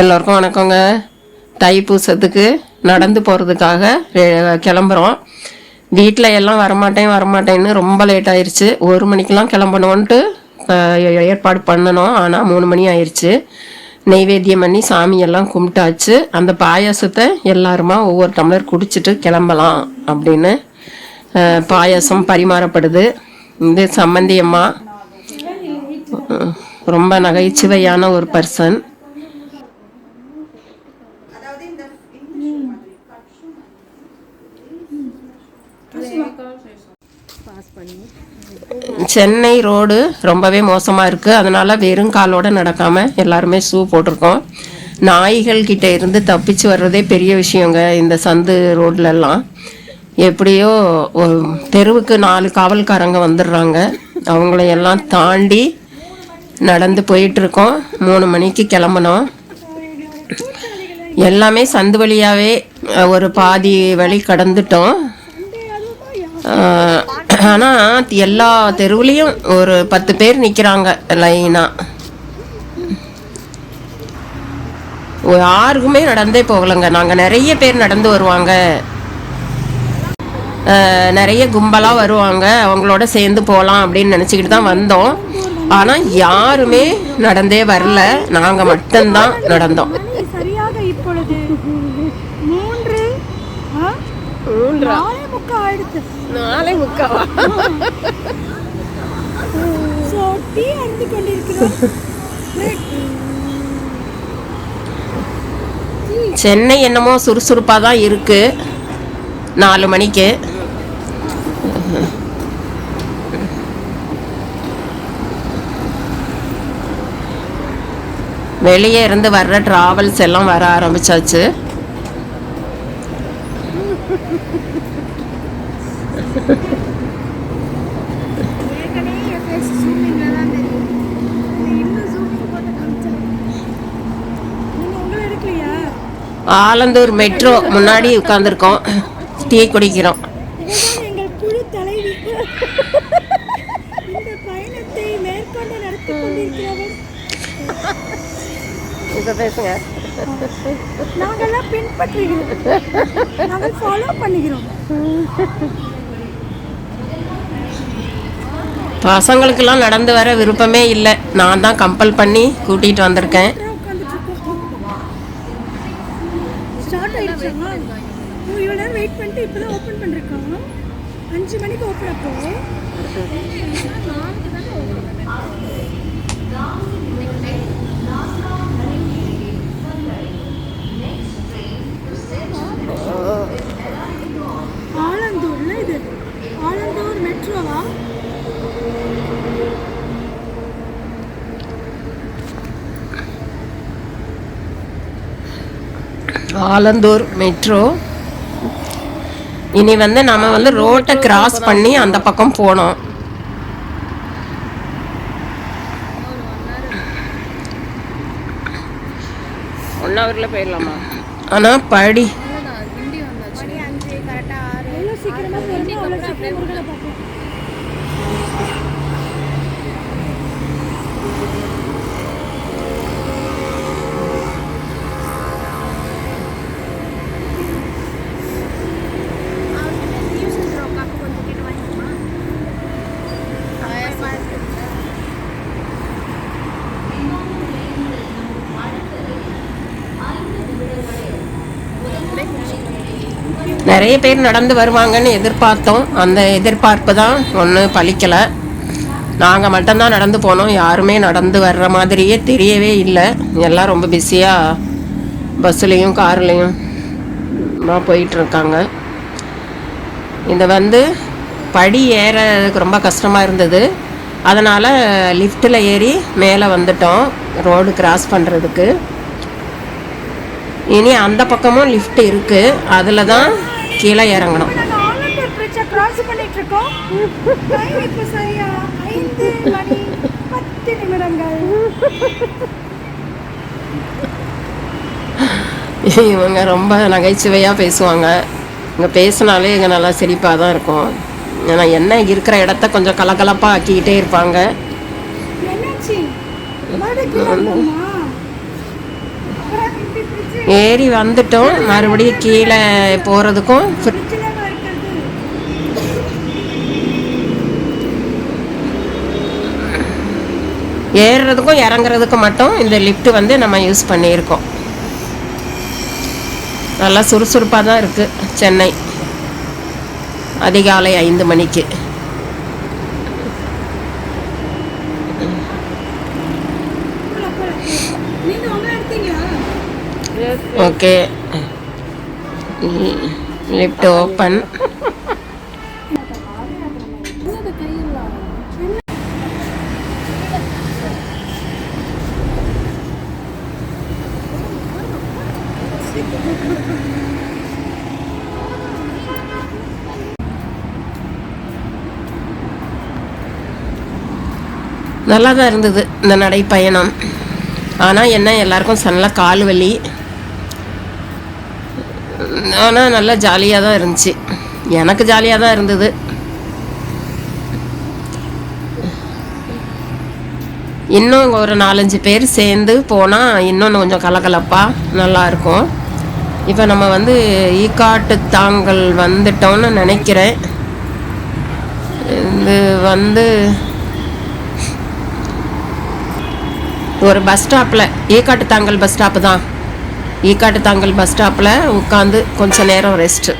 எல்லோருக்கும் வணக்கங்க. தைப்பூசத்துக்கு நடந்து போகிறதுக்காக கிளம்புறோம். வீட்டில் எல்லாம் வரமாட்டேன் வரமாட்டேன்னு ரொம்ப லேட் ஆயிடுச்சு ஒரு மணிக்கெலாம் கிளம்பணுன்ட்டு ஏற்பாடு பண்ணணும். ஆனால் மூணு மணி ஆயிடுச்சு நெய்வேத்தியம் பண்ணி சாமியெல்லாம் கும்பிட்டாச்சு. அந்த பாயாசத்தை எல்லாருமா ஒவ்வொரு டம்ளர் குடிச்சிட்டு கிளம்பலாம் அப்படின்னு பாயாசம் பரிமாறப்படுது. இந்த சம்மந்தியம்மா. ரொம்ப நகைச்சுவையான ஒரு பர்சன் சென்னை ரோடு ரொம்பவே மோசமாக இருக்குது அதனால் வெறும் காலோட நடக்காமல் எல்லாருமே ஷூ போட்டிருக்கோம். நாய்கள்கிட்ட இருந்து தப்பிச்சு வர்றதே பெரிய விஷயங்க இந்த சந்து ரோட்லலாம் எப்படியோ தெருவுக்கு நாலு காவல்காரங்க வந்துடுறாங்க. அவங்கள எல்லாம் தாண்டி நடந்து போயிட்டுருக்கோம் மூணு மணிக்கு கிளம்பணும் எல்லாமே சந்து வழியாகவே ஒரு பாதி வழி கடந்துட்டோம். ஆனால் எல்லா தெருவுலேயும் ஒரு பத்து பேர் நிற்கிறாங்க லைனாக யாருக்குமே நடந்தே போகலைங்க. நாங்கள் நிறைய பேர் நடந்து வருவாங்க. நிறைய கும்பலாக வருவாங்க. அவங்களோட சேர்ந்து போகலாம் அப்படின்னு நினச்சிக்கிட்டு தான் வந்தோம். ஆனால் யாருமே நடந்தே வரல. நாங்கள் மட்டும்தான் நடந்தோம். சரியாக இப்பொழுது மூன்று ஆ? நாலே முக்கா முக்காவா? ஸோ டீ அருந்து கொண்டிருக்கிறோம் சென்னை என்னமோ சுறுசுறுப்பாக தான் இருக்கு. நாலு மணிக்கு. வெளியே இருந்து வர்ற டிராவல்ஸ் எல்லாம் வர ஆரம்பிச்சாச்சு. ஆலந்தூர் மெட்ரோ முன்னாடி உட்காந்துருக்கோம் டீ குடிக்கிறோம். இப்போ பேசுங்க. நாங்கெல்லாம் பின்பற்றுகிறோம். நாங்கள் ஃபாலோ பண்ணுகிறோம். பசங்களுக்கெல்லாம் நடந்து வர விருப்பமே இல்லை. நான் தான் கம்பல் பண்ணி கூட்டிகிட்டு வந்திருக்கேன் உட்காந்துட்டு இருக்கோம் ஸ்டார்ட் ஆயிடுச்சா ஓ இவ்வளோ நேரம் வெயிட் பண்ணிட்டு இப்போ தான் ஓப்பன் பண்ணிருக்காங்க அஞ்சு மணிக்கு ஓப்பன் அப்போ ஆலந்தூர்ல இது. ஆலந்தூர் மெட்ரோவா? ஆலந்தூர் மெட்ரோ. இனி வந்து நம்ம வந்து ரோட்டை கிராஸ் பண்ணி அந்த பக்கம் போனோம். ஒன் ஹவரில் போயிடலாமா? ஆனால் படி நிறைய பேர் நடந்து வருவாங்கன்னு எதிர்பார்த்தோம். அந்த எதிர்பார்ப்பு தான் ஒன்றும் பழிக்கலை. நாங்கள் மட்டும்தான் நடந்து போனோம். யாருமே நடந்து வர்ற மாதிரியே தெரியவே இல்லை. எல்லாம் ரொம்ப பிஸியாக பஸ்ஸுலேயும் கார்லேயும் போயிட்டுருக்காங்க. இதை வந்து படி ஏறதுக்கு ரொம்ப கஷ்டமாக இருந்தது. அதனால் லிஃப்ட்டில் ஏறி மேலே வந்துட்டோம் ரோடு கிராஸ் பண்ணுறதுக்கு இனி அந்த பக்கமும் லிஃப்ட் இருக்குது அதில் தான் கீழே இறங்கணும். இவங்க ரொம்ப நகைச்சுவையாக பேசுவாங்க. இங்கே பேசினாலே இங்கே நல்லா சிரிப்பாக தான் இருக்கும். ஏன்னா என்ன இருக்கிற இடத்த கொஞ்சம் கலகலப்பாக ஆக்கிக்கிட்டே இருப்பாங்க என்னாச்சு மறுபடியும் கீழே வந்தோமா? அப்புறம் இப்படி ஃப்ரிட்ஜ் ஏறி வந்துட்டோம். மறுபடியும் கீழே போகிறதுக்கும் ஏறுறதுக்கும் இறங்குறதுக்கும் மட்டும் இந்த லிஃப்ட் வந்து நம்ம யூஸ் பண்ணியிருக்கோம். நல்லா சுறுசுறுப்பாக தான் இருக்குது சென்னை. அதிகாலை ஐந்து மணிக்கு போகலாம் போகலாம் நீங்கள் உங்களை எடுத்தீங்களா ஓகே. Lift open. நல்லா தான் இருந்தது இந்த நடைப்பயணம். ஆனால் என்ன எல்லாருக்கும் சனலாக கால் வலி. ஆனால் நல்லா ஜாலியாக தான் இருந்துச்சு. எனக்கு ஜாலியாக தான் இருந்தது. இன்னும் ஒரு நாலஞ்சு பேர் சேர்ந்து போனால் இன்னொன்று கொஞ்சம் கலகலப்பாக நல்லாயிருக்கும் இப்போ நம்ம வந்து ஈக்காட்டு தாங்கல் வந்துட்டோம்னு நினைக்கிறேன். இது வந்து ஒரு பஸ் ஸ்டாப்பில் ஈக்காட்டு தாங்கல் பஸ் ஸ்டாப்பு தான். ஈக்காட்டு தாங்கல் பஸ் ஸ்டாப்பில் உட்காந்து கொஞ்ச நேரம் ரெஸ்ட்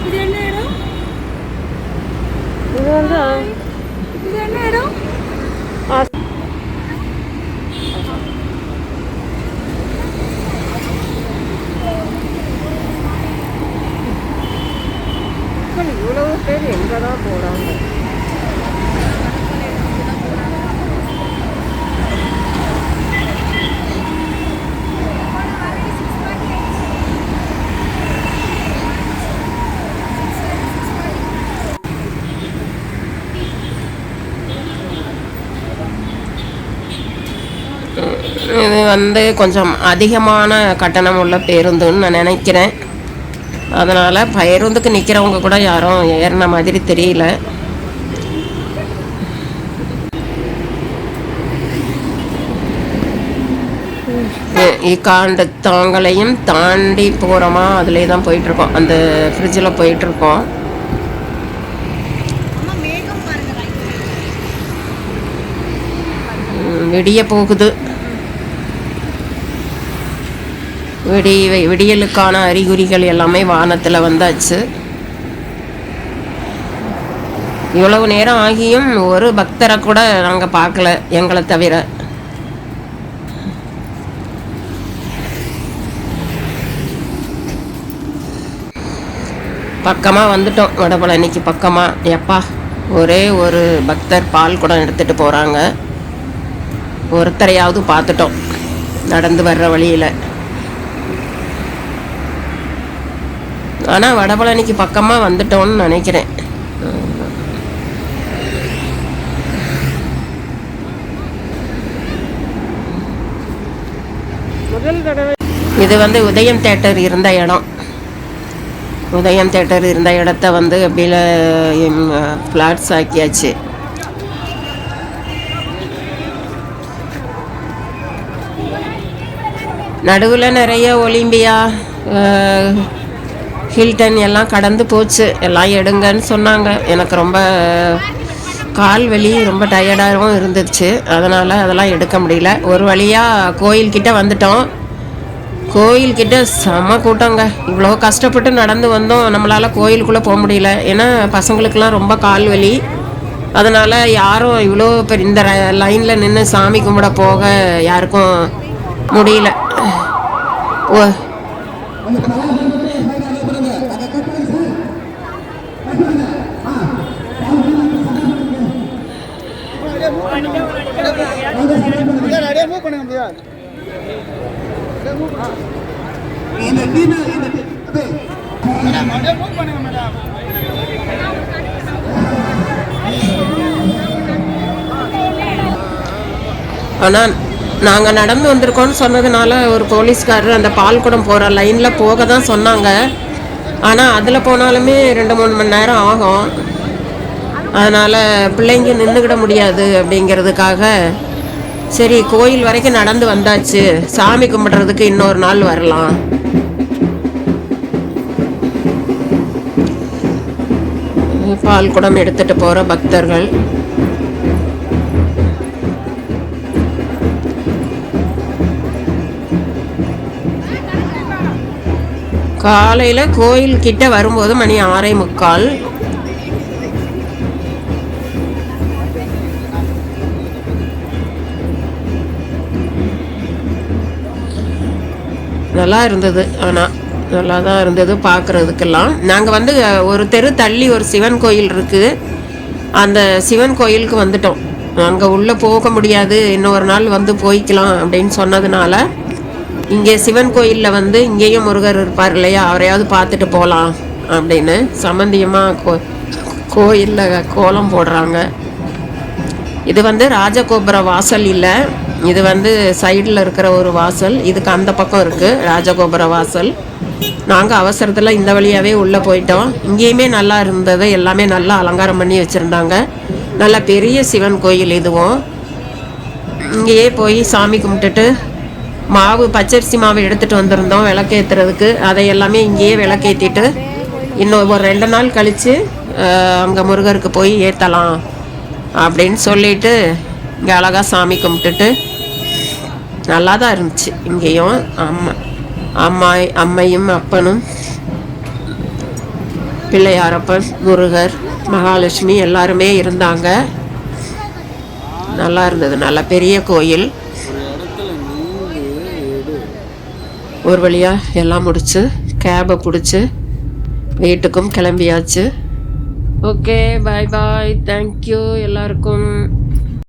இது என்ன இடம் இது வந்து இது என்ன இடம் இவ்வளவு பேர் எங்கே தான் போகிறாங்க இது வந்து கொஞ்சம் அதிகமான கட்டணம் உள்ள பேருந்துன்னு நான் நினைக்கிறேன். அதனால் பேருந்துக்கு நிற்கிறவங்க கூட யாரும் ஏறின மாதிரி தெரியல. இக்காண்டு தாங்களையும் தாண்டி போகிறோமா அதிலே தான் போயிட்டுருக்கோம். அந்த ஃப்ரிட்ஜில் போயிட்டுருக்கோம். விடிய போகுது. விடி விடியலுக்கான அறிகுறிகள் எல்லாமே வானத்தில் வந்தாச்சு. இவ்வளவு நேரம் ஆகியும் ஒரு பக்தரை கூட நாங்கள் பார்க்கல எங்களை தவிர. பக்கமாக வந்துட்டோம் வடபழனிக்கு பக்கமாக எப்பா ஒரே ஒரு பக்தர் பால் குடம் எடுத்துகிட்டு போகிறாங்க ஒருத்தரையாவது பார்த்துட்டோம் நடந்து வர்ற வழியில். ஆனால் வடபழனிக்கு பக்கமாக வந்துட்டோம்னு நினைக்கிறேன். இது வந்து உதயம் தேட்டர் இருந்த இடம். உதயம் தேட்டர் இருந்த இடத்த வந்து அப்படியே ஃப்ளாட்ஸ் ஆக்கியாச்சு. நடுவில் நிறைய ஒலிம்பியா ஹில்டன் எல்லாம் கடந்து போச்சு. எல்லாம் எடுங்கன்னு சொன்னாங்க. எனக்கு ரொம்ப கால் வலி ரொம்ப டயர்டாகவும் இருந்துச்சு. அதனால் அதெல்லாம் எடுக்க முடியல. ஒரு வழியாக கோயில்கிட்ட வந்துட்டோம். கோயில்கிட்ட செம கூட்டங்க. இவ்வளோ கஷ்டப்பட்டு நடந்து வந்தோம். நம்மளால் கோயிலுக்குள்ளே போக முடியல. ஏன்னா பசங்களுக்கெல்லாம் ரொம்ப கால் வலி. அதனால் யாரும் இவ்வளோ பெரிய இந்த லைனில் நின்று சாமி கும்பிட போக யாருக்கும் முடியல. ஓ நிறைய மூவ் பண்ணுங்க மேடம் ஆனால் நாங்கள் நடந்து வந்திருக்கோம்னு சொன்னதுனால ஒரு போலீஸ்காரர் அந்த பால் குடம் போகிற லைனில் போக தான் சொன்னாங்க. ஆனால் அதில் போனாலுமே ரெண்டு மூணு மணி நேரம் ஆகும். அதனால் பிள்ளைங்க நின்றுக்கிட முடியாது அப்படிங்கிறதுக்காக சரி கோயில் வரைக்கும் நடந்து வந்தாச்சு. சாமி கும்பிட்றதுக்கு இன்னொரு நாள் வரலாம். பால் குடம் எடுத்துட்டு போகிற பக்தர்கள். காலையில் கோயில் கிட்ட வரும்போது மணி ஆறே முக்கால். நல்லா இருந்தது. ஆனால் நல்லா தான் இருந்தது பார்க்குறதுக்கெல்லாம் நாங்கள் வந்து ஒரு தெரு தள்ளி ஒரு சிவன் கோயில் இருக்குது அந்த சிவன் கோயிலுக்கு வந்துட்டோம். அங்கே உள்ளே போக முடியாது. இன்னொரு நாள் வந்து போய்க்கலாம் அப்படின்னு சொன்னதுனால இங்கே சிவன் கோயிலில் வந்து இங்கேயும் முருகர் இருப்பார் இல்லையா? அவரையாவது பார்த்துட்டு போகலாம் அப்படின்னு சம்மந்தியமாக கோ கோயிலில் கோலம் போடுறாங்க. இது வந்து ராஜகோபுர வாசல் இல்லை இது வந்து சைடில் இருக்கிற ஒரு வாசல். இதுக்கு அந்த பக்கம் இருக்குது ராஜகோபுர வாசல். நாங்கள் அவசரத்தில் இந்த வழியாகவே உள்ளே போயிட்டோம். இங்கேயுமே நல்லா இருந்தது. எல்லாமே நல்லா அலங்காரம் பண்ணி வச்சுருந்தாங்க. நல்ல பெரிய சிவன் கோயில் இதுவும். இங்கேயே போய் சாமி கும்பிட்டுட்டு மாவு பச்சரிசி மாவு எடுத்துகிட்டு வந்திருந்தோம் விளக்கேற்றுறதுக்கு அதை எல்லாமே இங்கேயே விளக்கேற்றிட்டு இன்னும் ஒரு ரெண்டு நாள் கழித்து அங்கே முருகருக்கு போய் ஏற்றலாம் அப்படின்னு சொல்லிட்டு இங்கே அழகாக சாமி கும்பிட்டுட்டு நல்லா தான் இருந்துச்சு. இங்கேயும் அம்மா அம்மாய் அம்மையும் அப்பனும் பிள்ளையாரப்பன் முருகர் மகாலட்சுமி எல்லாருமே இருந்தாங்க. நல்லா இருந்தது. நல்ல பெரிய கோயில். ஒரு வழியாக எல்லாம் முடிச்சு கேபை பிடிச்சி வீட்டுக்கும் கிளம்பியாச்சு. ஓகே பாய் பாய் தேங்க்யூ எல்லாருக்கும்.